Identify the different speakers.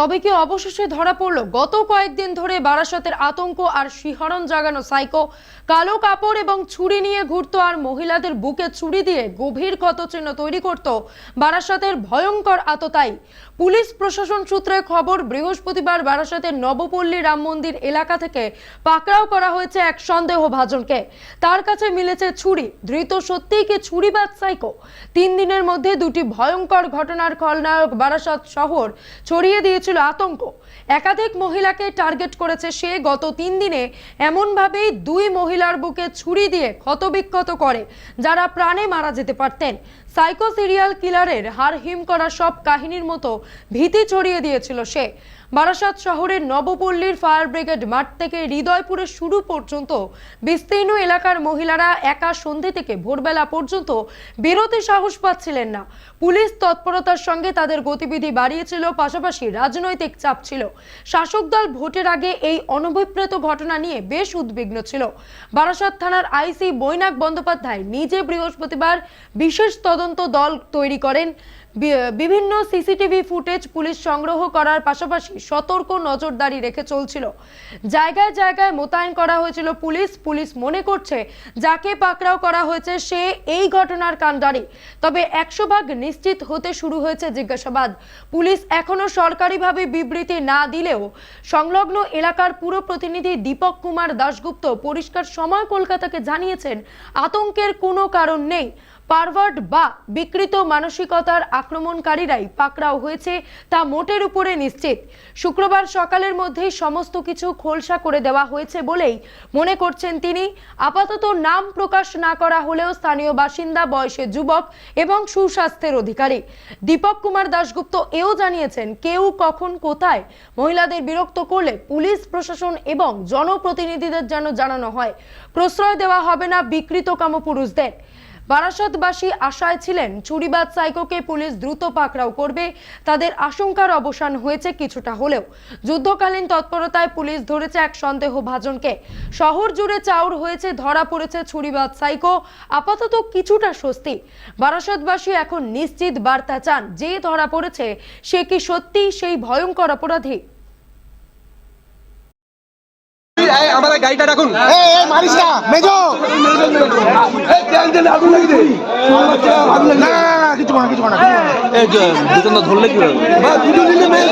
Speaker 1: তবে কি অবশেষে ধরা পড়ল? গত কয়েকদিন ধরে বারাসাতের আতঙ্ক আর শিহরণ জাগানো সাইকো। কালো কাপড় এবং ছুরি নিয়ে ঘুরতো আর মহিলাদের বুকে ছুরি দিয়ে গভীর ক্ষতচিহ্ন তৈরি করত বারাসাতের ভয়ঙ্কর আততাই পুলিশ প্রশাসন সূত্রে খবর, বৃহস্পতিবার বারাসাতের নবপল্লী রাম মন্দির এলাকা থেকে পাকড়াও করা হয়েছে এক সন্দেহভাজনকে। তার কাছে মিলেছে ছুরি। ধৃত সত্যিই কি ছুরিবাজ সাইকো? তিন দিনের মধ্যে দুটি ভয়ঙ্কর ঘটনার খলনায়ক বারাসাত শহর ছড়িয়ে দিয়েছিল আতঙ্ক। একাধিক মহিলাকে টার্গেট করেছে সে গত তিন দিনে এমনভাবেই দুই মহিলার বুকে ছুরি দিয়ে ক্ষতবিক্ষত করে, যারা প্রাণে মারা যেতে পারতেন। সাইকো সিরিয়াল কিলারের হার হিম করা সব কাহিনীর মতো ভীতি ছড়িয়ে দিয়েছিল সে। বারাসাত শহরের নবপল্লীর ফায়ার ব্রিগেড মাঠ থেকে হৃদয়পুরের শুরু পর্যন্ত বিস্তীর্ণ এলাকার মহিলারা একা সন্ধে থেকে ভোরবেলা পর্যন্ত বেরোতে সাহস পাচ্ছিলেন না। পুলিশ তৎপরতার সঙ্গে তাদের গতিবিধি বাড়িয়েছিল, পাশাপাশি রাজনৈতিক চাপ ছিল। শাসক দল ভোটের আগে এই অনভিপ্রেত ঘটনা নিয়ে বেশ উদ্বিগ্ন ছিল। বারাসাত থানার আইসি বৈনাক বন্দ্যোপাধ্যায় নিজে বৃহস্পতিবার বিশেষ তদন্ত দল তৈরি করেন। বিভিন্ন সিসিটিভি ফুটেজ পুলিশ সংগ্রহ করার পাশাপাশি সতর্ক নজরদারি রেখে চলছিল। জায়গায় জায়গায় মোতায়েন করা হয়েছিল পুলিশ। পুলিশ মনে করছে, যাকে পাকড়াও করা হয়েছে, সে এই ঘটনার কাণ্ডারি। তবে একশো ভাগ নিশ্চিত হতে শুরু হয়েছে জিজ্ঞাসাবাদ। পুলিশ এখনও সরকারিভাবে বিবৃতি না দিলেও সংলগ্ন এলাকার পুরো প্রতিনিধি দীপক কুমার দাশগুপ্ত পরিষ্কার সময় কলকাতাকে জানিয়েছেন, আতঙ্কের কোনো কারণ নেই। পারভার্ট বা বিকৃত মানসিকতার আক্রমণকারীরাই পাকড়াও হয়েছে, তা মোটের উপরে নিশ্চিত। শুক্রবার সকালের মধ্যেই সমস্ত কিছু খোলসা করে দেওয়া হয়েছে বলেই মনে করছেন তিনি। আপাতত নাম প্রকাশ না করা হলেও স্থানীয় বাসিন্দা বয়সে যুবক এবং সুস্বাস্থ্যের অধিকারী। দীপক কুমার দাশগুপ্ত এও জানিয়েছেন, কেউ কখন কোথায় মহিলাদের বিরক্ত করলে পুলিশ, প্রশাসন এবং জনপ্রতিনিধিদের যেন জানানো হয়, প্রশ্রয় দেওয়া হবে না বিকৃত কামপুরুষদের। বারাসতবাসী আশায় ছিলেন চুরিবাজ সাইকোকে পুলিশ দ্রুত পাকড়াও করবে। তাদের আশঙ্কার অবসান হয়েছে কিছুটা হলেও। যুদ্ধকালীন তৎপরতায় পুলিশ ধরেছে এক সন্দেহভাজনকে। শহর জুড়ে চাউর হয়েছে, ধরা পড়েছে ছুরিবাজ সাইকো। আপাতত কিছুটা স্বস্তি। বারাসতবাসী এখন নিশ্চিত বার্তা চান, যে ধরা পড়েছে সে কি সত্যি সেই ভয়ঙ্কর অপরাধী?
Speaker 2: এই, আমাদের গাড়িটা রাখুন।
Speaker 3: এই এই মারিস না মেজো। না কিছু না কিছু না কিছু করো না।
Speaker 4: এই যে দুজন ধরলে কি হবে?
Speaker 2: বা দুটো দিলে মেয়ে